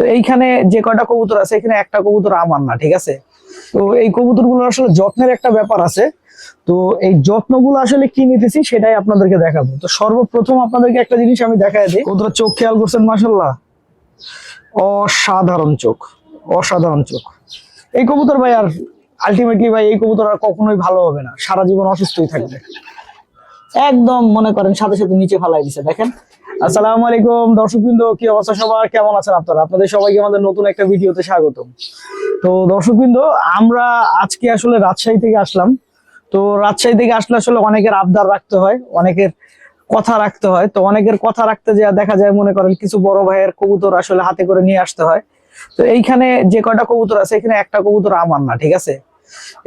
তো এইখানে যে কয়টা কবুতর আছে, এখানে একটা কবুতর আমার না, ঠিক আছে? তো এই কবুতরগুলো আসলে যত্নের একটা ব্যাপার আছে। তো এই যত্নগুলো আসলে কি নিতেছি সেটাই আপনাদেরকে দেখাবো। তো সর্বপ্রথম আপনাদেরকে একটা জিনিস আমি দেখাই দিই। কবুতর চোখ খেয়াল করছেন মাসাল্লাহ অসাধারণ চোখ অসাধারণ চোখ। এই কবুতর ভাই আর আলটিমেটলি ভাই, এই কবুতর আর কখনোই ভালো হবে না। সারা জীবন অসুস্থই থাকবে। একদম মনে করেন সাথে সাথে নিচে ফালাই দিছে, দেখেন? আসসালামু আলাইকুম, দর্শকবৃন্দ, কি অবস্থা সবার? কেমন আছেন আপনারা? আপনাদের সবাইকে আমাদের নতুন একটা ভিডিওতে স্বাগতম। তো দর্শকবৃন্দ, আমরা আজকে আসলে রাজশাহী থেকে আসলাম। তো রাজশাহী থেকে আসলে আসলে অনেকের আবদার রাখতে হয়, অনেকের কথা রাখতে হয়। তো অনেকের কথা রাখতে যা দেখা যায়, মনে করেন কিছু বড় ভাইয়ের কবুতর আসলে হাতে করে নিয়ে আসতে হয়। তো এইখানে যে কয়টা কবুতর আছে, এখানে একটা কবুতর আমার না, ঠিক আছে?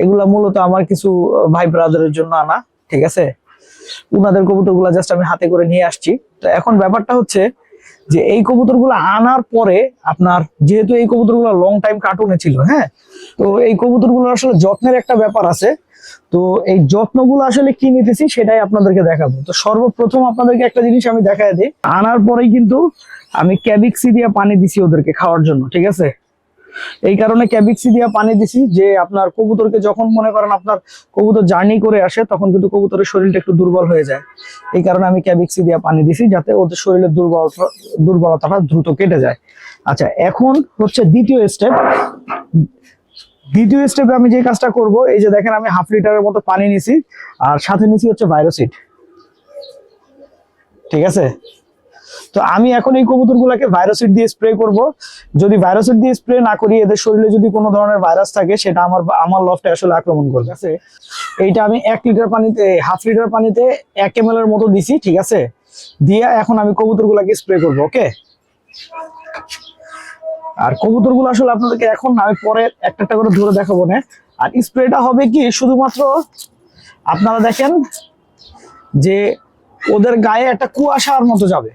এগুলা মূলত আমার কিছু ভাই ব্রাদারের জন্য আনা, ঠিক আছে? উনাদের কবুতরগুলা জাস্ট আমি হাতে করে নিয়ে আসছি। তো এখন ব্যাপারটা হচ্ছে যে এই কবুতর আনার পরে আপনার, যেহেতু এই কবুতর লং টাইম কার্টুনে ছিল হ্যাঁ? তো এই কবুতর আসলে যত্নের একটা ব্যাপার আছে। তো এই যত্নগুলো আসলে কি নিতেছি সেটাই আপনাদেরকে দেখাবো। তো সর্বপ্রথম আপনাদেরকে একটা জিনিস আমি দেখাই দিই। আনার পরেই কিন্তু আমি ক্যাবিক্সি দিয়ে পানি দিছি ওদেরকে খাওয়ার জন্য, ঠিক আছে? এই কারণে ক্যাবিক্সি দিয়ে পানি দিছি, যে আপনার কবুতরকে যখন মনে করেন আপনার কবুতর জার্নি করে আসে, তখন কিন্তু কবুতরের শরীরটা একটু দুর্বল হয়ে যায়। এই কারণে আমি ক্যাবিক্সি দিয়ে পানি দিছি, যাতে ওদের শরীরের দুর্বলতা দুর্বলতাটা দ্রুত কেটে যায়। আচ্ছা এখন হচ্ছে দ্বিতীয় স্টেপ দ্বিতীয় স্টেপে আমি যে কাজটা করব, এই যে দেখেন আমি হাফ লিটারের মতো পানি নিছি, আর সাথে নিছি হচ্ছে ভাইরোসিড ঠিক আছে? তো আমি এখন এই কবুতরগুলোকে ভাইরাসিড দিয়ে স্প্রে করব। যদি ভাইরাসিড দিয়ে স্প্রে না করি, এদের শরীরে যদি কোনো ধরনের ভাইরাস থাকে, সেটা আমার আমার লফটে আসলে আক্রমণ করবে। ঠিক আছে? এইটা আমি এক লিটার পানিতে হাফ লিটার পানিতে এক এম এর মতো দিছি, ঠিক আছে? দিয়ে এখন আমি কবুতরগুলোকে স্প্রে করব ওকে আর কবুতরগুলো আসলে আপনাদেরকে এখন আমি পরে একটা একটা করে ধরে দেখাবো না। আর স্প্রেটা হবে কি, শুধুমাত্র আপনারা দেখেন যে ওদের গায়ে একটা কুয়াশার মতো যাবে।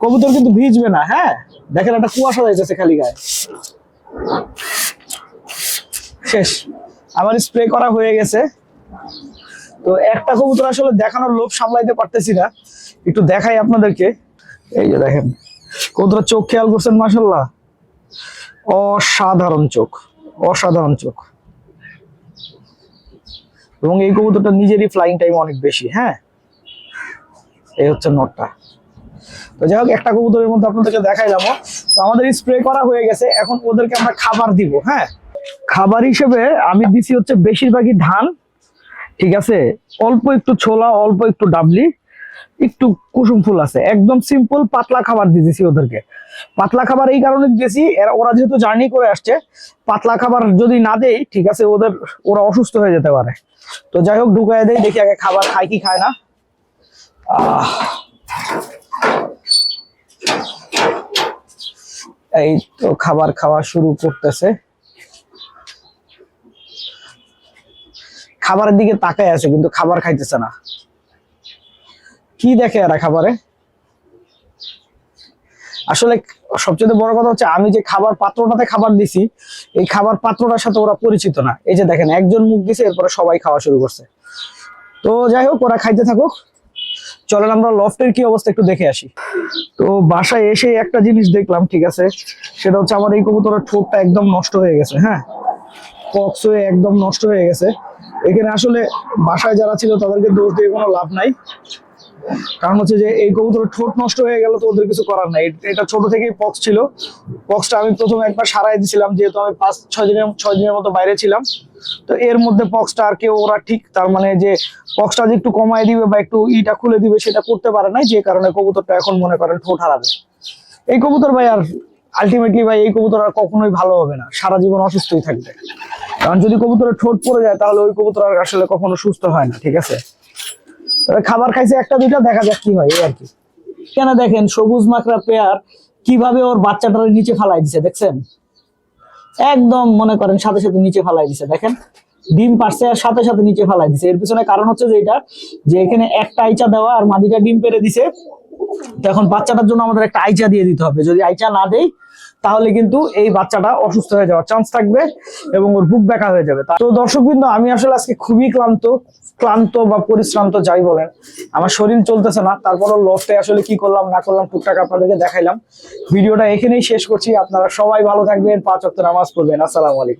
কবুতর কিন্তু ভিজবে না হ্যাঁ? দেখেন একটা কুয়াশা যাইতেছে খালি গায়ে। শেষ। আমার স্প্রে করা হয়ে গেছে। তো একটা কবুতর আসলে দেখানোর লোভ সামলাইতে পারতেছি না। একটু দেখাই আপনাদেরকে। এই যে দেখেন কবুতর চোখ খেয়াল করছেন মাসাল্লাহ অসাধারণ চোখ অসাধারণ চোখ। এবং এই কবুতরটা নিজেরই ফ্লাইং টাইম অনেক বেশি হ্যাঁ? এই হচ্ছে নটটা। তো যাই হোক, একটা কবুতরের মধ্যে আপনাদেরকে দেখাই যাব। তো আমাদের স্প্রে করা হয়ে গেছে, এখন ওদেরকে আমরা খাবার দিব হ্যাঁ? খাবার হিসেবে আমি দিছি হচ্ছে বেশিরভাগই ধান, ঠিক আছে? অল্প একটু ছোলা, অল্প একটু ডাবলি, একটু কুসুম ফুল আছে। একদম সিম্পল পাতলা খাবার দিতেছি ওদেরকে। পাতলা খাবার এই কারণে এরা ওরা যেহেতু জার্নি করে আসছে, পাতলা খাবার যদি না দেই, ঠিক আছে, ওদের ওরা অসুস্থ হয়ে যেতে পারে। তো যাই হোক, ঢুকায় দেয় দেখি আগে খাবার খায় কি খায় না। আহ এই তো খাবার খাওয়া শুরু করতেছে। খাবারের দিকে তাকায় আছে, কিন্তু খাবার খাইতেছে না। কি দেখে এরা খাবারে? আসলে সবচেয়ে বড় কথা হচ্ছে, আমি যে খাবার পাত্রটাতে খাবার দিছি, এই খাবার পাত্রটার সাথে ওরা পরিচিত না। এই যে দেখেন, একজন মুখ দিছে, এরপরে সবাই খাওয়া শুরু করছে। তো যাই হোক, ওরা খাইতে থাকুক। চলেন আমরা লফটের কি অবস্থা একটু দেখে আসি। তো বাসায় এসে একটা জিনিস দেখলাম, ঠিক আছে? সেটা হচ্ছে আমার এই কবুতরের ঠোঁটটা একদম নষ্ট হয়ে গেছে হ্যাঁ? কক্স হয়ে একদম নষ্ট হয়ে গেছে। এখানে আসলে বাসায় যারা ছিল তাদেরকে দোষ দিয়ে কোনো লাভ নাই। কারণ হচ্ছে যে এই কবুতরের ঠোঁট নষ্ট হয়ে গেল তো ওদের কিছু করার নাই। এটা ছোট থেকেই পক্স ছিল। পক্সটা আমি প্রথমে একবার সারাই দিয়েছিলাম যেহেতু আমি পাঁচ, ছয় দিনের ছয় দিনের মতো বাইরে ছিলাম। তো এর মধ্যে পক্সটা আর কেউ ওরা ঠিক, তার মানে যে পক্সটা যে একটু কমায় দিবে বা একটু ইটা খুলে দিবে সেটা করতে পারে না যে কারণে কবুতরটা এখন মনে করেন ঠোঁট হারাবে। এই কবুতর ভাই আর আলটিমেটলি ভাই, এই কবুতর আর কখনোই ভালো হবে না। সারা জীবন অসুস্থই থাকবে। কারণ যদি কবুতরের ঠোঁট পড়ে যায়, তাহলে ওই কবুতর আর আসলে কখনো সুস্থ হয় না, ঠিক আছে? খাবার খাইছে একটা, দুইটা, দেখা যাক কি হয় আর কি। কেন দেখেন, সবুজ মাকড়া পেয়ার কীভাবে ওর বাচ্চাটার নিচে ফালাই দিছে, দেখছেন? একদম মনে করেন সাথে সাথে নিচে ফালাই দিছে, দেখেন? ডিম পারছে আর সাথে সাথে নিচে ফালাই দিছে। এর পিছনে কারণ হচ্ছে যে এটা, যে এখানে একটা আইচা দেওয়া আর মাদিটা ডিম পেরে দিছে। তো এখন বাচ্চাটার জন্য আমাদের একটা আইচা দিয়ে দিতে হবে। যদি আইচা না দেই তাহলে কিন্তু এই বাচ্চাটা অসুস্থ হয়ে যাওয়ার চান্স থাকবে এবং ওর বুক ব্যাকা হয়ে যাবে। তো দর্শক বিন্দু আমি আসলে আজকে খুবই ক্লান্ত ক্লান্ত বা পরিশ্রান্ত যাই বলেন। আমার শরীর চলতেছে না, তারপরও লফটে আসলে কি করলাম, না করলাম টুকটাক আপনাদেরকে দেখাইলাম। ভিডিওটা এখানেই শেষ করছি। আপনারা সবাই ভালো থাকবেন, পাঁচ অক্ট নামাজ পড়বেন। আসসালামু আলাইকুম।